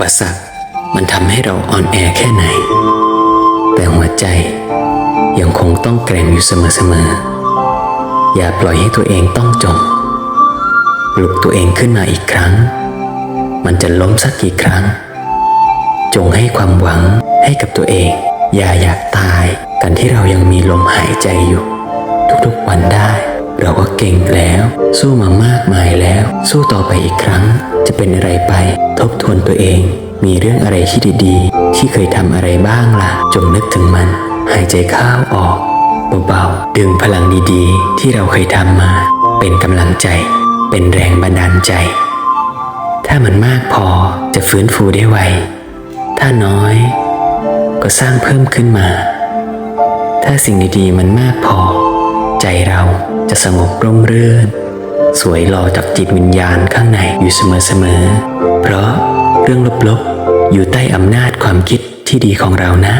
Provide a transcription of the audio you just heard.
ปสรรคมันทำให้เราอ่อนแอแค่ไหน แต่หัวใจยังคงต้องแกร่งอยู่เสมอๆ อย่าปล่อยให้ตัวเองต้องจมปลุกตัวเองขึ้นมาอีกครั้ง มันจะล้มสักกี่ครั้ง จงให้ความหวังให้กับตัวเอง อย่าอยากตายกันที่เรายังมีลมหายใจอยู่ เก่งแล้ว สู้มามากมายแล้ว สู้ต่อไปอีกครั้ง จะเป็นอะไรไป ทบทวนตัวเอง มีเรื่องอะไรที่ดีๆ ที่เคยทำอะไรบ้างล่ะ จงนึกถึงมัน หายใจเข้าออกเบาๆดึงพลังดีๆ ที่เราเคยทำมา เป็นกำลังใจ เป็นแรงบันดาลใจ ถ้ามันมากพอจะฟื้นฟูได้ไว ถ้าน้อย ก็สร้างเพิ่มขึ้นมา ถ้าสิ่งดีๆมันมากพอ ใจเราจะสงบร่มรื่น สวยหล่อจากจิตวิญญาณข้างในอยู่เสมอๆ เพราะเรื่องลบๆ อยู่ใต้อำนาจความคิดที่ดีของเรานะ